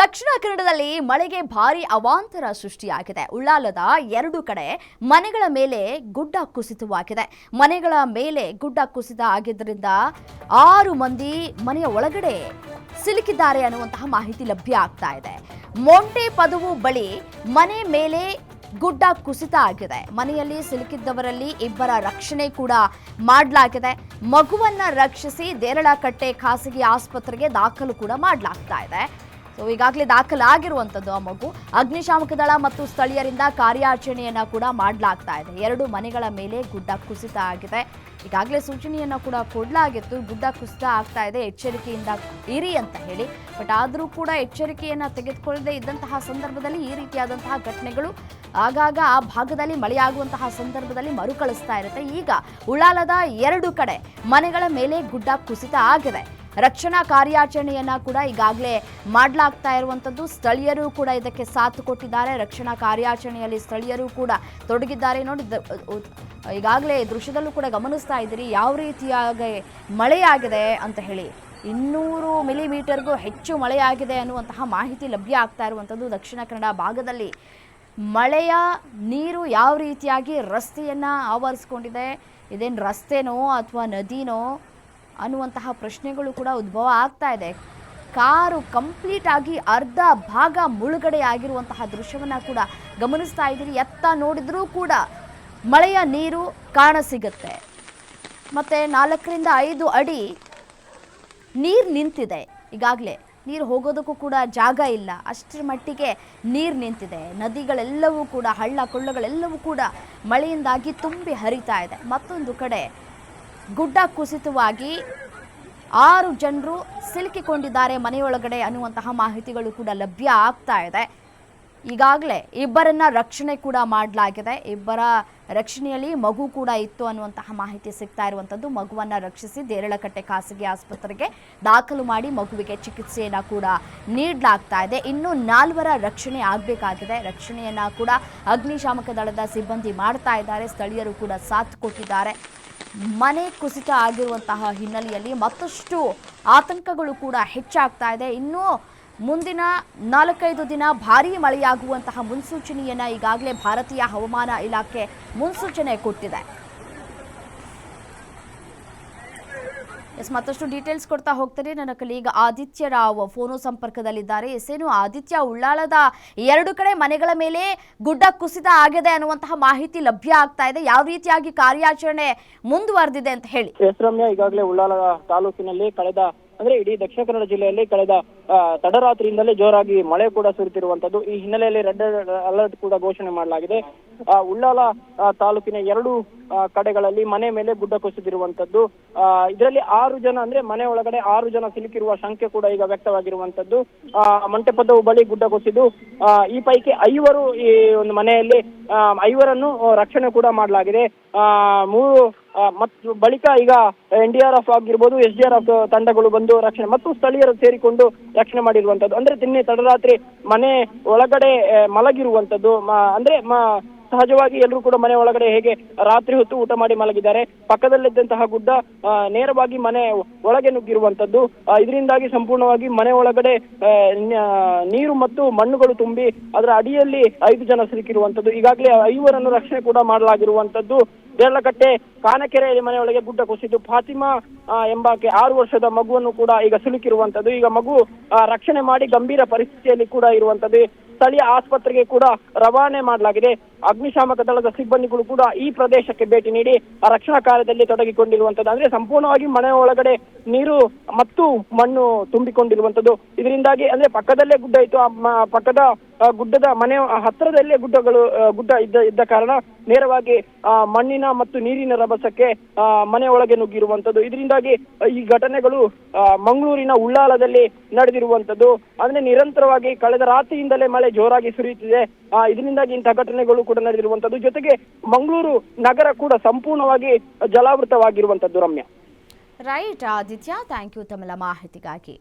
ದಕ್ಷಿಣ ಕನ್ನಡದಲ್ಲಿ ಮಳೆಗೆ ಭಾರಿ ಅವಾಂತರ ಸೃಷ್ಟಿಯಾಗಿದೆ. ಉಳ್ಳಾಲದ ಎರಡು ಕಡೆ ಮನೆಗಳ ಮೇಲೆ ಗುಡ್ಡ ಕುಸಿತವಾಗಿದೆ. ಮನೆಗಳ ಮೇಲೆ ಗುಡ್ಡ ಕುಸಿತ ಆಗಿದ್ದರಿಂದ ಆರು ಮಂದಿ ಮನೆಯ ಒಳಗಡೆ ಸಿಲುಕಿದ್ದಾರೆ ಅನ್ನುವಂತಹ ಮಾಹಿತಿ ಲಭ್ಯ ಆಗ್ತಾ ಇದೆ. ಮೊಂಟೆ ಪದವು ಬಳಿ ಮನೆ ಮೇಲೆ ಗುಡ್ಡ ಕುಸಿತ ಆಗಿದೆ. ಮನೆಯಲ್ಲಿ ಸಿಲುಕಿದ್ದವರಲ್ಲಿ ಇಬ್ಬರ ರಕ್ಷಣೆ ಕೂಡ ಮಾಡಲಾಗಿದೆ. ಮಗುವನ್ನ ರಕ್ಷಿಸಿ ದೇರಳಕಟ್ಟೆ ಖಾಸಗಿ ಆಸ್ಪತ್ರೆಗೆ ದಾಖಲು ಕೂಡ ಮಾಡಲಾಗ್ತಾ ಇದೆ. ಸೊ ಈಗಾಗಲೇ ದಾಖಲಾಗಿರುವಂಥದ್ದು ಆ ಮಗು. ಅಗ್ನಿಶಾಮಕ ದಳ ಮತ್ತು ಸ್ಥಳೀಯರಿಂದ ಕಾರ್ಯಾಚರಣೆಯನ್ನ ಕೂಡ ಮಾಡಲಾಗ್ತಾ ಇದೆ. ಎರಡು ಮನೆಗಳ ಮೇಲೆ ಗುಡ್ಡ ಕುಸಿತ ಆಗಿದೆ. ಈಗಾಗಲೇ ಸೂಚನೆಯನ್ನು ಕೂಡ ಕೊಡಲಾಗಿತ್ತು. ಗುಡ್ಡ ಕುಸಿತ ಆಗ್ತಾ ಇದೆ. ಎಚ್ಚರಿಕೆಯಿಂದ ಇರಿ ಅಂತ ಹೇಳಿ. ಬಟ್ ಆದರೂ ಕೂಡ ಎಚ್ಚರಿಕೆಯನ್ನ ತೆಗೆದುಕೊಳ್ಳದೆ ಇದ್ದಂತಹ ಸಂದರ್ಭದಲ್ಲಿ ಈ ರೀತಿಯಾದಂತಹ ಘಟನೆಗಳು ಆಗಾಗ ಆ ಭಾಗದಲ್ಲಿ ಮಳೆಯಾಗುವಂತಹ ಸಂದರ್ಭದಲ್ಲಿ ಮರುಕಳಿಸ್ತಾ ಇರುತ್ತೆ. ಈಗ ಉಳ್ಳಾಲದ ಎರಡು ಕಡೆ ಮನೆಗಳ ಮೇಲೆ ಗುಡ್ಡ ಕುಸಿತ ಆಗಿದೆ. ರಕ್ಷಣಾ ಕಾರ್ಯಾಚರಣೆಯನ್ನ ಕೂಡ ಈಗಾಗಲೇ ಮಾಡಲಾಗ್ತಾ ಇರುವಂಥದ್ದು ಸ್ಥಳೀಯರು ಕೂಡ ಇದಕ್ಕೆ ಸಾಥ್ ಕೊಟ್ಟಿದ್ದಾರೆ. ರಕ್ಷಣಾ ಕಾರ್ಯಾಚರಣೆಯಲ್ಲಿ ಸ್ಥಳೀಯರು ಕೂಡ ತೊಡಗಿದ್ದಾರೆ. ನೋಡಿ ಈಗಾಗಲೇ ದೃಶ್ಯದಲ್ಲೂ ಕೂಡ ಗಮನಿಸ್ತಾ ಇದ್ದೀರಿ. ಯಾವ ರೀತಿಯಾಗಿ ಮಳೆಯಾಗಿದೆ ಅಂತ ಹೇಳಿ. ಇನ್ನೂರು ಮಿಲಿಮೀಟರ್ಗೂ ಹೆಚ್ಚು ಮಳೆಯಾಗಿದೆ ಅನ್ನುವಂತಹ ಮಾಹಿತಿ ಲಭ್ಯ ಆಗ್ತಾ ಇರುವಂಥದ್ದು ದಕ್ಷಿಣ ಕನ್ನಡ ಭಾಗದಲ್ಲಿ. ಮಳೆಯ ನೀರು ಯಾವ ರೀತಿಯಾಗಿ ರಸ್ತೆಯನ್ನು ಆವರಿಸ್ಕೊಂಡಿದೆ? ಇದೇನು ರಸ್ತೆನೋ ಅಥವಾ ನದಿನೋ? ಅನ್ನುವಂತಹ ಪ್ರಶ್ನೆಗಳು ಕೂಡ ಉದ್ಭವ ಆಗ್ತಾ ಇದೆ. ಕಾರು ಕಂಪ್ಲೀಟ್ ಆಗಿ ಅರ್ಧ ಭಾಗ ಮುಳುಗಡೆ ಆಗಿರುವಂತಹ ದೃಶ್ಯವನ್ನು ಕೂಡ ಗಮನಿಸ್ತಾ ಇದ್ದೀರಿ. ಎತ್ತ ನೋಡಿದರೂ ಕೂಡ ಮಳೆಯ ನೀರು ಕಾಣ ಸಿಗುತ್ತೆ. ಮತ್ತು ನಾಲ್ಕರಿಂದ ಐದು ಅಡಿ ನೀರು ನಿಂತಿದೆ. ಈಗಾಗಲೇ ನೀರು ಹೋಗೋದಕ್ಕೂ ಕೂಡ ಜಾಗ ಇಲ್ಲ. ಅಷ್ಟರ ಮಟ್ಟಿಗೆ ನೀರು ನಿಂತಿದೆ. ನದಿಗಳೆಲ್ಲವೂ ಕೂಡ, ಹಳ್ಳ ಕೊಳ್ಳಗಳೆಲ್ಲವೂ ಕೂಡ ಮಳೆಯಿಂದಾಗಿ ತುಂಬಿ ಹರಿತಾ ಇದೆ. ಮತ್ತೊಂದು ಕಡೆ ಗುಡ್ಡ ಕುಸಿತವಾಗಿ ಆರು ಜನರು ಸಿಲುಕಿಕೊಂಡಿದ್ದಾರೆ. ಮನೆಯೊಳಗಡೆ ಅನ್ನುವಂತಹ ಮಾಹಿತಿಗಳು ಕೂಡ ಲಭ್ಯ ಆಗ್ತಾ ಇದೆ. ಈಗಾಗಲೇ ಇಬ್ಬರನ್ನ ರಕ್ಷಣೆ ಕೂಡ ಮಾಡಲಾಗಿದೆ. ಇಬ್ಬರ ರಕ್ಷಣೆಯಲ್ಲಿ ಮಗು ಕೂಡ ಇತ್ತು ಅನ್ನುವಂತಹ ಮಾಹಿತಿ ಸಿಗ್ತಾ ಇರುವಂಥದ್ದು ಮಗುವನ್ನು ರಕ್ಷಿಸಿ ದೇರಳಕಟ್ಟೆ ಖಾಸಗಿ ಆಸ್ಪತ್ರೆಗೆ ದಾಖಲು ಮಾಡಿ ಮಗುವಿಗೆ ಚಿಕಿತ್ಸೆಯನ್ನು ಕೂಡ ನೀಡಲಾಗ್ತಾ ಇದೆ. ಇನ್ನು ನಾಲ್ವರ ರಕ್ಷಣೆ ಆಗಬೇಕಾಗಿದೆ. ರಕ್ಷಣೆಯನ್ನು ಕೂಡ ಅಗ್ನಿಶಾಮಕ ದಳದ ಸಿಬ್ಬಂದಿ ಮಾಡ್ತಾ ಇದ್ದಾರೆ. ಸ್ಥಳೀಯರು ಕೂಡ ಸಾಥ್ ಕೊಟ್ಟಿದ್ದಾರೆ. ಮನೆ ಕುಸಿತ ಆಗಿರುವಂತಹ ಹಿನ್ನೆಲೆಯಲ್ಲಿ ಮತ್ತಷ್ಟು ಆತಂಕಗಳು ಕೂಡ ಹೆಚ್ಚಾಗ್ತಾ ಇದೆ. ಇನ್ನು ಮುಂದಿನ ನಾಲ್ಕೈದು ದಿನ ಭಾರೀ ಮಳೆಯಾಗುವಂತಹ ಮುನ್ಸೂಚನೆಯನ್ನು ಈಗಾಗಲೇ ಭಾರತೀಯ ಹವಾಮಾನ ಇಲಾಖೆ ಮುನ್ಸೂಚನೆ ಕೊಟ್ಟಿದೆ. ಎಸ್, ಮತ್ತಷ್ಟು ಡೀಟೇಲ್ಸ್ ಕೊಡ್ತಾ ಹೋಗ್ತಾರೆ ನನ್ನ ಕಲೀಗ ಆದಿತ್ಯ ರಾವ್ ಫೋನು ಸಂಪರ್ಕದಲ್ಲಿದ್ದಾರೆ. ಎಸ್, ಏನು ಆದಿತ್ಯ ಉಳ್ಳಾಳದ ಎರಡು ಕಡೆ ಮನೆಗಳ ಮೇಲೆ ಗುಡ್ಡ ಕುಸಿತ ಆಗಿದೆ ಅನ್ನುವಂತಹ ಮಾಹಿತಿ ಲಭ್ಯ ಆಗ್ತಾ ಇದೆ. ಯಾವ ರೀತಿಯಾಗಿ ಕಾರ್ಯಾಚರಣೆ ಮುಂದುವರೆದಿದೆ ಅಂತ ಹೇಳಿ. ಈಗಾಗಲೇ ಉಳ್ಳಾಲ ತಾಲೂಕಿನಲ್ಲಿ ಕಳೆದ ಅಂದ್ರೆ ಇಡೀ ದಕ್ಷಿಣ ಕನ್ನಡ ಜಿಲ್ಲೆಯಲ್ಲಿ ಕಳೆದ ತಡರಾತ್ರಿಯಿಂದಲೇ ಜೋರಾಗಿ ಮಳೆ ಕೂಡ ಸುರಿತಿರುವಂತದ್ದು. ಈ ಹಿನ್ನೆಲೆಯಲ್ಲಿ ರೆಡ್ ಅಲರ್ಟ್ ಕೂಡ ಘೋಷಣೆ ಮಾಡಲಾಗಿದೆ. ಉಳ್ಳಾಲ ತಾಲೂಕಿನ ಎರಡು ಕಡೆಗಳಲ್ಲಿ ಮನೆ ಮೇಲೆ ಗುಡ್ಡ ಕುಸಿದಿರುವಂತದ್ದು. ಇದರಲ್ಲಿ ಆರು ಜನ ಅಂದ್ರೆ ಮನೆ ಒಳಗಡೆ ಆರು ಜನ ಸಿಲುಕಿರುವ ಶಂಕೆ ಕೂಡ ಈಗ ವ್ಯಕ್ತವಾಗಿರುವಂತದ್ದು. ಮಂಟಪದವು ಬಳಿ ಗುಡ್ಡ ಕುಸಿದು ಈ ಪೈಕಿ ಐವರು ಈ ಒಂದು ಮನೆಯಲ್ಲಿ ಐವರನ್ನು ರಕ್ಷಣೆ ಕೂಡ ಮಾಡಲಾಗಿದೆ. ಮೂರು ಮತ್ತು ಬಳಿಕ ಈಗ ಎನ್ ಡಿ ಆರ್ ಎಫ್ ಆಗಿರ್ಬೋದು, ಎಸ್ ಡಿ ಆರ್ ಎಫ್ ತಂಡಗಳು ಬಂದು ರಕ್ಷಣೆ ಮತ್ತು ಸ್ಥಳೀಯರು ಸೇರಿಕೊಂಡು ರಕ್ಷಣೆ ಮಾಡಿರುವಂತದ್ದು ಅಂದ್ರೆ ನಿನ್ನೆ ತಡರಾತ್ರಿ ಮನೆ ಒಳಗಡೆ ಮಲಗಿರುವಂತದ್ದು ಅಂದ್ರೆ ಸಹಜವಾಗಿ ಎಲ್ಲರೂ ಕೂಡ ಮನೆ ಒಳಗಡೆ ಹೇಗೆ ರಾತ್ರಿ ಹೊತ್ತು ಊಟ ಮಾಡಿ ಮಲಗಿದ್ದಾರೆ. ಪಕ್ಕದಲ್ಲಿದ್ದಂತಹ ಗುಡ್ಡ ನೇರವಾಗಿ ಮನೆ ಒಳಗೆ ನುಗ್ಗಿರುವಂತದ್ದು ಇದರಿಂದಾಗಿ ಸಂಪೂರ್ಣವಾಗಿ ಮನೆ ಒಳಗಡೆ ನೀರು ಮತ್ತು ಮಣ್ಣುಗಳು ತುಂಬಿ ಅದರ ಅಡಿಯಲ್ಲಿ ಐದು ಜನ ಸಿಲುಕಿರುವಂತದ್ದು ಈಗಾಗಲೇ ಐವರನ್ನು ರಕ್ಷಣೆ ಕೂಡ ಮಾಡಲಾಗಿರುವಂತದ್ದು ದೇರ್ಲಕಟ್ಟೆ ಕಾನಕೆರೆಯಲ್ಲಿ ಮನೆಯೊಳಗೆ ಗುಡ್ಡ ಕುಸಿದು ಫಾತಿಮಾ ಎಂಬಾಕೆ ಆರು ವರ್ಷದ ಮಗುವನ್ನು ಕೂಡ ಈಗ ಸಿಲುಕಿರುವಂತದ್ದು ಈಗ ಮಗು ರಕ್ಷಣೆ ಮಾಡಿ ಗಂಭೀರ ಪರಿಸ್ಥಿತಿಯಲ್ಲಿ ಕೂಡ ಇರುವಂತದ್ದು ಸ್ಥಳೀಯ ಆಸ್ಪತ್ರೆಗೆ ಕೂಡ ರವಾನೆ ಮಾಡಲಾಗಿದೆ. ಅಗ್ನಿಶಾಮಕ ದಳದ ಸಿಬ್ಬಂದಿಗಳು ಕೂಡ ಈ ಪ್ರದೇಶಕ್ಕೆ ಭೇಟಿ ನೀಡಿ ರಕ್ಷಣಾ ಕಾರ್ಯದಲ್ಲಿ ತೊಡಗಿಕೊಂಡಿರುವಂತದ್ದು ಅಂದ್ರೆ ಸಂಪೂರ್ಣವಾಗಿ ಮನೆ ಒಳಗಡೆ ನೀರು ಮತ್ತು ಮಣ್ಣು ತುಂಬಿಕೊಂಡಿರುವಂತದ್ದು ಇದರಿಂದಾಗಿ ಅಂದ್ರೆ ಪಕ್ಕದಲ್ಲೇ ಗುಡ್ಡ ಇತ್ತು. ಪಕ್ಕದ ಗುಡ್ಡದ ಮನೆ ಹತ್ತಿರದಲ್ಲೇ ಗುಡ್ಡಗಳು ಗುಡ್ಡ ಇದ್ದ ಇದ್ದ ಕಾರಣ ನೇರವಾಗಿ ಮಣ್ಣಿನ ಮತ್ತು ನೀರಿನ ರಭಸಕ್ಕೆ ಮನೆ ಒಳಗೆ ನುಗ್ಗಿರುವಂತದ್ದು ಇದರಿಂದಾಗಿ ಈ ಘಟನೆಗಳು ಮಂಗಳೂರಿನ ಉಳ್ಳಾಲದಲ್ಲಿ ನಡೆದಿರುವಂತದ್ದು ಅಂದ್ರೆ ನಿರಂತರವಾಗಿ ಕಳೆದ ರಾತ್ರಿಯಿಂದಲೇ ಮಳೆ ಜೋರಾಗಿ ಸುರಿಯುತ್ತಿದೆ. ಇದರಿಂದಾಗಿ ಇಂತಹ ಘಟನೆಗಳು ಕೂಡ ನಡೆದಿರುವಂತದ್ದು ಜೊತೆಗೆ ಮಂಗಳೂರು ನಗರ ಕೂಡ ಸಂಪೂರ್ಣವಾಗಿ ಜಲಾವೃತವಾಗಿರುವಂತದ್ದು Ramya. Right, Aditya thank you ತಮಿಳ ಮಾಹಿತಿಗಾಗಿ.